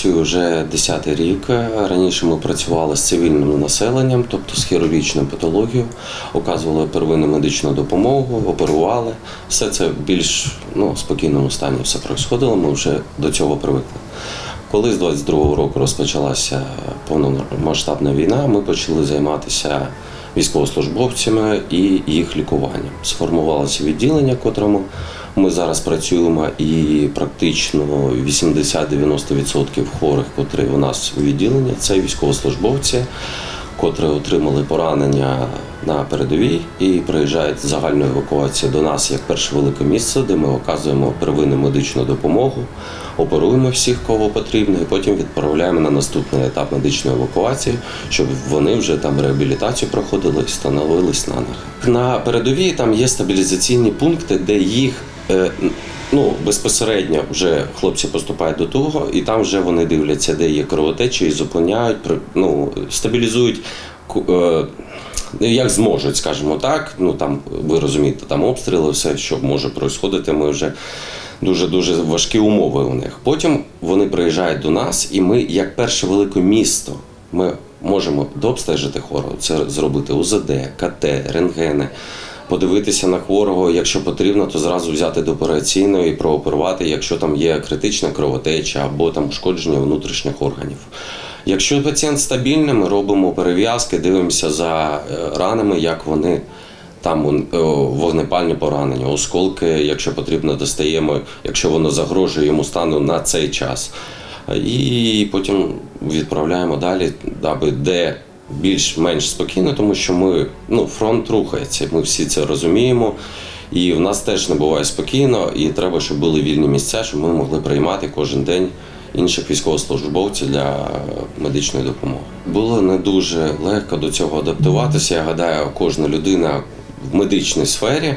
працюю вже 10 рік. Раніше ми працювали з цивільним населенням, тобто з хірургічною патологією, оказували первинну медичну допомогу, оперували. Все це в більш ну, спокійному стані все происходило, ми вже до цього привикли. Коли з 22-го року розпочалася повномасштабна війна, ми почали займатися військовослужбовцями і їх лікуванням. Сформувалося відділення, котрому ми зараз працюємо, і практично 80-90% хворих, котрі у нас у відділенні, це військовослужбовці, котрі отримали поранення на передовій і приїжджають з загальної евакуації до нас як перше велике місце, де ми оказуємо первинну медичну допомогу, оперуємо всіх, кого потрібно, і потім відправляємо на наступний етап медичної евакуації, щоб вони вже там реабілітацію проходили і становились на ноги. На передовій там є стабілізаційні пункти, де їх ну, безпосередньо вже хлопці поступають до того, і там вже вони дивляться, де є кровотечі, і зупиняють, ну, стабілізують. е, Як зможуть, скажімо так. Ну там ви розумієте, там обстріли, все, що може происходити, ми вже дуже дуже важкі умови у них. Потім вони приїжджають до нас, і ми, як перше велике місто, ми можемо дообстежити хворого. Це зробити УЗД, КТ, рентгени, подивитися на хворого. Якщо потрібно, то зразу взяти до операційної і прооперувати, якщо там є критична кровотеча або там ушкодження внутрішніх органів. Якщо пацієнт стабільний, ми робимо перев'язки, дивимося за е, ранами, як вони там е, вогнепальні поранення, осколки, якщо потрібно, достаємо, якщо воно загрожує йому стану на цей час. І потім відправляємо далі, аби де більш-менш спокійно, тому що ми ну, фронт рухається, ми всі це розуміємо. І в нас теж не буває спокійно, і треба, щоб були вільні місця, щоб ми могли приймати кожен день інших військовослужбовців для медичної допомоги. Було не дуже легко до цього адаптуватися. Я гадаю, кожна людина в медичній сфері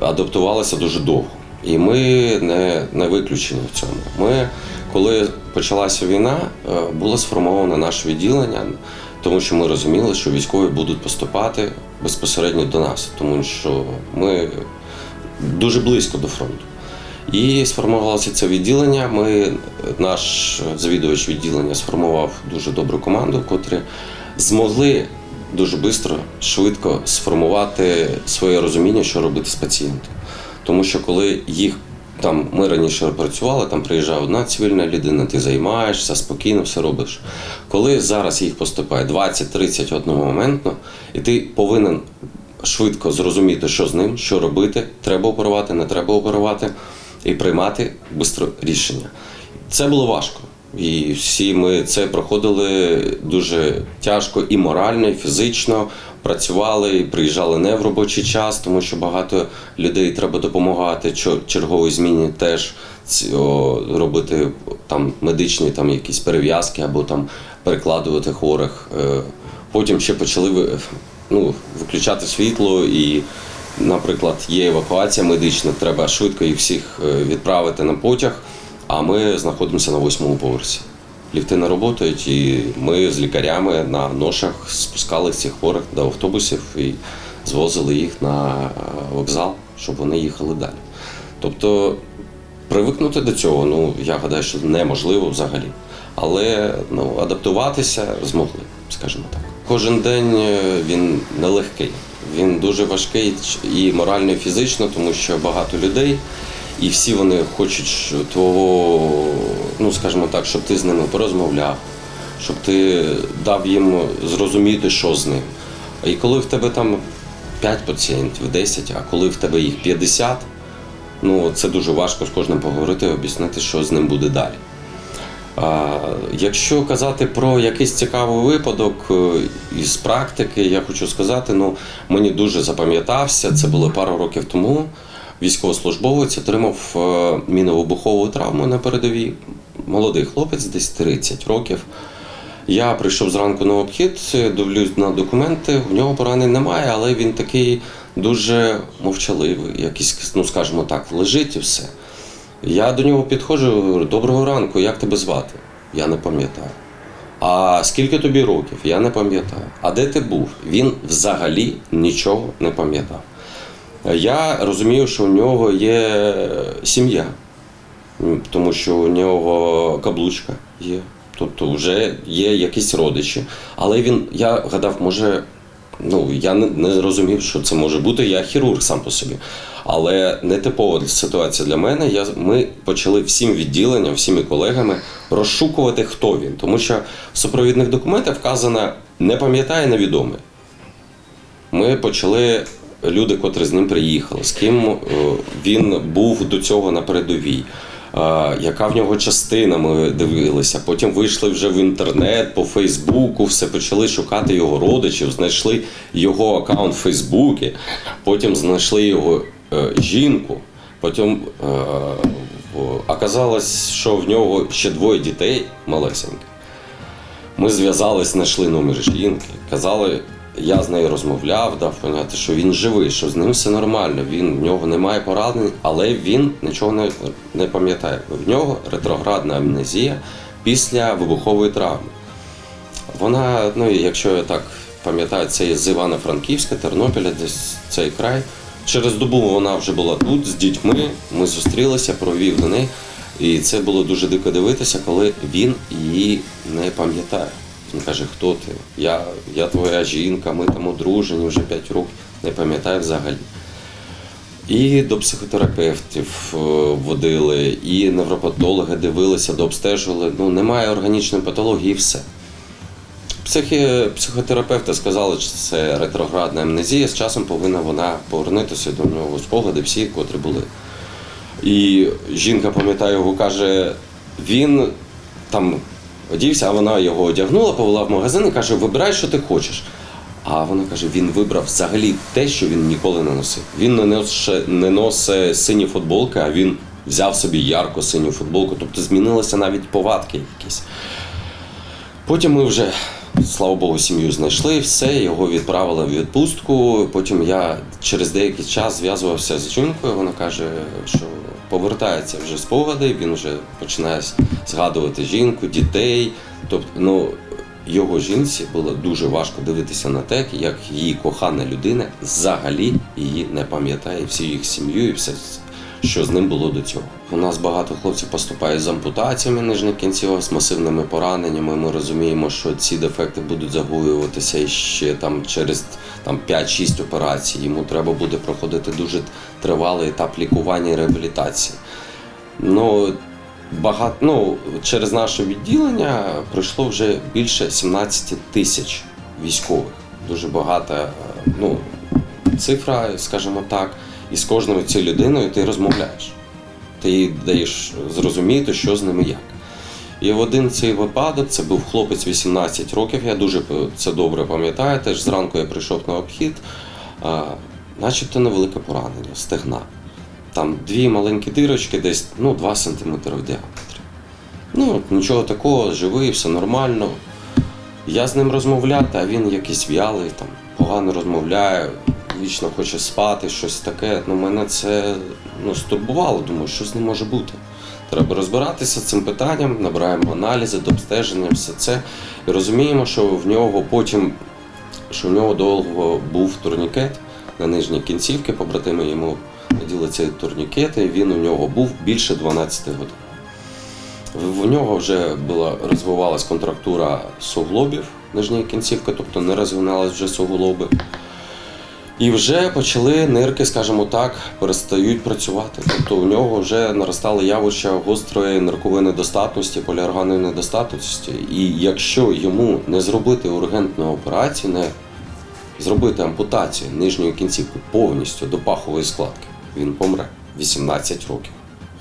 адаптувалася дуже довго. І ми не, не виключені в цьому. Ми, коли почалася війна, е, було сформовано наше відділення, тому що ми розуміли, що військові будуть поступати безпосередньо до нас, тому що ми дуже близько до фронту. І сформувалося це відділення. Ми, наш завідувач відділення сформував дуже добру команду, котрі змогли дуже швидко, швидко сформувати своє розуміння, що робити з пацієнтом. Тому що коли їх там ми раніше працювали, там приїжджає одна цивільна людина, ти займаєшся спокійно, все робиш. Коли зараз їх поступає 20-30 одномоментно, і ти повинен швидко зрозуміти, що з ним, що робити, треба оперувати, не треба оперувати, і приймати швидко рішення. Це було важко. І всі ми це проходили дуже тяжко і морально, і фізично. Працювали і приїжджали не в робочий час, тому що багато людей треба допомагати. Черговій зміні теж робити там медичні там якісь перев'язки або там перекладувати хворих. Е, Потім ще почали ну, виключати світло і. Наприклад, є евакуація медична, треба швидко їх всіх е, відправити на потяг, а ми знаходимося на восьмому поверсі. Ліфти не працюють, і ми з лікарями на ношах спускали цих хворих до автобусів і звозили їх на е, вокзал, щоб вони їхали далі. Тобто привикнути до цього, ну я гадаю, що неможливо взагалі. Але ну, адаптуватися змогли, скажімо так. Кожен день е, він нелегкий, він дуже важкий і морально, і фізично, тому що багато людей, і всі вони хочуть твого, ну скажімо так, щоб ти з ними порозмовляв, щоб ти дав їм зрозуміти, що з ним. І коли в тебе там 5 пацієнтів, 10, а коли в тебе їх 50, ну це дуже важко з кожним поговорити і об'яснити, що з ним буде далі. Якщо казати про якийсь цікавий випадок е, із практики, я хочу сказати, ну мені дуже запам'ятався. Це було пару років тому. Військовослужбовець отримав е, міновибухову травму на передовій. Молодий хлопець, десь 30 років. Я прийшов зранку на обхід, дивлюсь на документи. В нього поранень немає, але він такий дуже мовчаливий, якийсь, ну скажімо так, лежить і все. Я до нього підходжу, говорю, доброго ранку, як тебе звати? Я не пам'ятаю. А скільки тобі років? Я не пам'ятаю. А де ти був? Він взагалі нічого не пам'ятав. Я розумію, що у нього є сім'я. Тому що у нього каблучка є. Тобто вже є якісь родичі. Але він, я гадав, може, ну я не, не розумів, що це може бути. Я хірург сам по собі. Але нетипова ситуація для мене. Я, ми почали всім відділенням, всіми колегами розшукувати, хто він. Тому що в супровідних документах вказано не пам'ятає невідомий. Ми почали люди, котрі з ним приїхали, з ким е, він був до цього на передовій. е, Яка в нього частина, ми дивилися. Потім вийшли вже в інтернет, по Фейсбуку, все почали шукати його родичів, знайшли його аккаунт в Фейсбуці, потім знайшли його е, жінку. Потім е, оказалось, що в нього ще двоє дітей малесеньких. Ми зв'язались, знайшли номер жінки. Казали, я з нею розмовляв, дав поняти, що він живий, що з ним все нормально. Він в нього немає поранень, але він нічого не, не пам'ятає. В нього ретроградна амнезія після вибухової травми. Вона, ну якщо я так пам'ятаю, це з Івано-Франківська, Тернопіля, десь цей край. Через добу вона вже була тут з дітьми. Ми зустрілися, провів до неї. І це було дуже дико дивитися, коли він її не пам'ятає. Він каже, хто ти? Я, я твоя жінка, ми там одружені вже 5 років, не пам'ятаю взагалі. І до психотерапевтів е, водили, і невропатологи дивилися, дообстежували. Ну, немає органічної патології і все. Психі... Психотерапевти сказали, що це ретроградна амнезія, з часом повинна вона повернутися до нього спогади, всі, котрі були. І жінка, пам'ятаю, його каже, він там одівся, а вона його одягнула, повела в магазин і каже, вибирай, що ти хочеш. А вона каже, він вибрав взагалі те, що він ніколи не носив. Він не носить, не носить сині футболки, а він взяв собі ярко синю футболку. Тобто змінилися навіть повадки якісь. Потім ми вже, слава Богу, сім'ю знайшли, все, його відправили в відпустку. Потім я через деякий час зв'язувався з жінкою. Вона каже, що повертаються вже спогади, він вже починає згадувати жінку, дітей. Тобто, ну, його жінці було дуже важко дивитися на те, як її кохана людина взагалі її не пам'ятає, всю їх сім'ю і все, що з ним було до цього. У нас багато хлопців поступає з ампутаціями нижніх кінцівок, з масивними пораненнями. Ми розуміємо, що ці дефекти будуть загоюватися ще там через там 5-6 операцій. Йому треба буде проходити дуже тривалий етап лікування і реабілітації. Ну, багато, ну, через наше відділення пройшло вже більше 17 тисяч військових. Дуже багата ну, цифра, скажімо так, і з кожною цією людиною ти розмовляєш. Ти їй даєш зрозуміти, що з ними як. І в один цей випадок це був хлопець 18 років, я дуже це добре пам'ятаю. Теж зранку я прийшов на обхід, а, начебто невелике поранення, стегна. Там дві маленькі дирочки, десь ну, 2 см в діаметрі. Ну, нічого такого, живий, все нормально. Я з ним розмовляти, а він якийсь в'ялий, там, погано розмовляє, вічно хоче спати, щось таке. Ну, мене це ну, стурбувало, думаю, що з ним може бути. Треба розбиратися з цим питанням, набираємо аналізи, до обстеження, все це. І розуміємо, що в нього потім, що в нього довго був турнікет на нижній кінцівці, побратими йому наділи цей турнікет, і він у нього був більше 12 годин. В- нього вже була розвивалась контрактура суглобів нижньої кінцівки, тобто не розвиналися вже суглоби. І вже почали нирки, скажімо так, перестають працювати. Тобто у нього вже наростали явища гострої ниркової недостатності, поліорганної недостатності. І якщо йому не зробити ургентну операцію, не зробити ампутацію нижньої кінцівки повністю до пахової складки, він помре 18 років.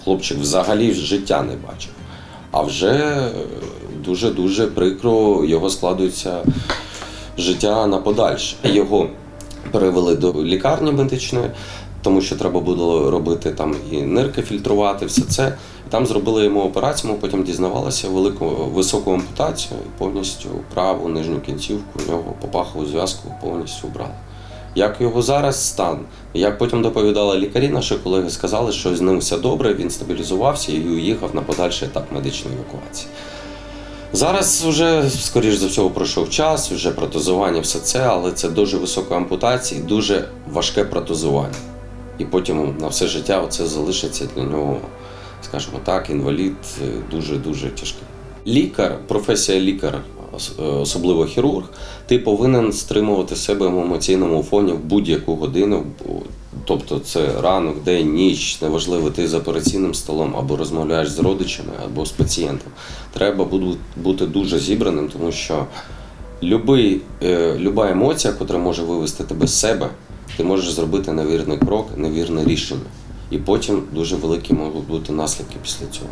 Хлопчик взагалі життя не бачив. А вже дуже-дуже прикро його складується життя на подальше. Його перевели до лікарні медичної, тому що треба було робити там і нирки фільтрувати, все це. Там зробили йому операцію, ми потім дізнавалися велику високу ампутацію і повністю праву нижню кінцівку у нього по пахову зв'язку повністю брали. Як його зараз стан? Як потім доповідали лікарі, наші колеги сказали, що з ним все добре, він стабілізувався і уїхав на подальший етап медичної евакуації. Зараз вже, скоріш за всього, пройшов час, вже протезування, все це, але це дуже висока ампутація і дуже важке протезування. І потім на все життя це залишиться для нього, скажімо так, інвалід е, дуже-дуже тяжкий. Лікар, професія лікар, особливо хірург, ти повинен стримувати себе в емоційному фоні в будь-яку годину. Тобто це ранок, день, ніч, неважливо, ти за операційним столом або розмовляєш з родичами, або з пацієнтом. Треба бути дуже зібраним, тому що любий, е, люба емоція, яка може вивести тебе з себе, ти можеш зробити невірний крок, невірне рішення. І потім дуже великі можуть бути наслідки після цього.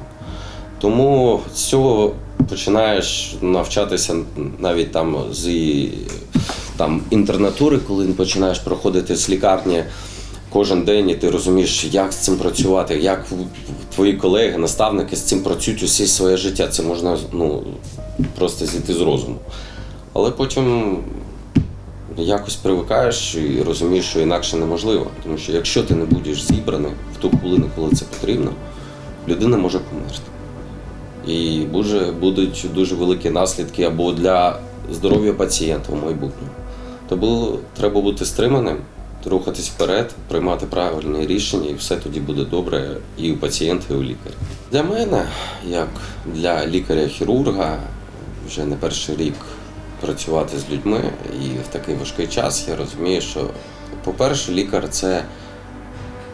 Тому з цього починаєш навчатися навіть там з там, інтернатури, коли починаєш проходити з лікарні кожен день, і ти розумієш, як з цим працювати, як твої колеги, наставники з цим працюють усі своє життя. Це можна ну, просто зійти з розуму. Але потім якось привикаєш і розумієш, що інакше неможливо. Тому що якщо ти не будеш зібраний в ту хвилину, коли це потрібно, людина може померти. І буде, будуть дуже великі наслідки або для здоров'я пацієнта в майбутньому. Тому треба бути стриманим, рухатись вперед, приймати правильні рішення, і все тоді буде добре і у пацієнта, і у лікаря. Для мене, як для лікаря-хірурга, вже не перший рік працювати з людьми, і в такий важкий час я розумію, що, по-перше, лікар це е,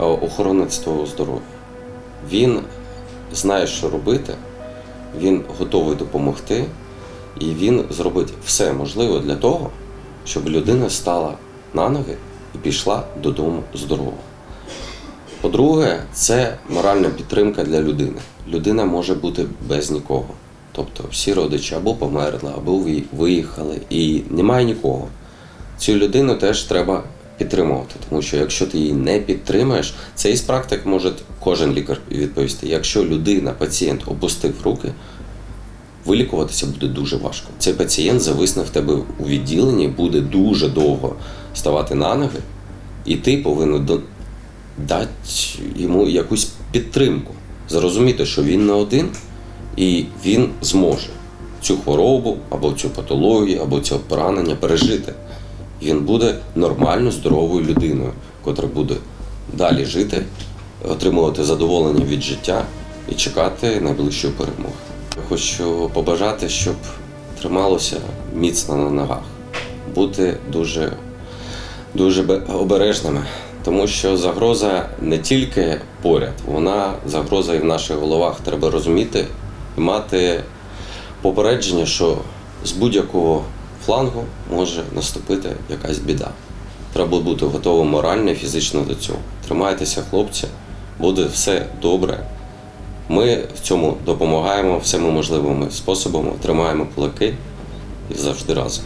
охоронець твого здоров'я. Він знає, що робити, він готовий допомогти, і він зробить все можливе для того, щоб людина стала на ноги і пішла додому здорова. По-друге, це моральна підтримка для людини. Людина може бути без нікого. Тобто всі родичі або померли, або виїхали, і немає нікого. Цю людину теж треба підтримувати, тому що якщо ти її не підтримаєш, це із практик може кожен лікар відповісти. Якщо людина, пацієнт опустив руки, вилікуватися буде дуже важко. Цей пацієнт зависне в тебе у відділенні, буде дуже довго ставати на ноги, і ти повинен дати йому якусь підтримку, зрозуміти, що він не один, і він зможе цю хворобу, або цю патологію, або це поранення пережити. Він буде нормально здоровою людиною, котра буде далі жити, отримувати задоволення від життя і чекати найближчої перемоги. Я хочу побажати, щоб трималося міцно на ногах, бути дуже, дуже обережними, тому що загроза не тільки поряд, вона загроза і в наших головах. Треба розуміти і мати попередження, що з будь-якого флангу може наступити якась біда. Треба бути готовим морально і фізично до цього. Тримайтеся, хлопці, буде все добре. Ми в цьому допомагаємо всіми можливими способами, тримаємо кулаки і завжди разом.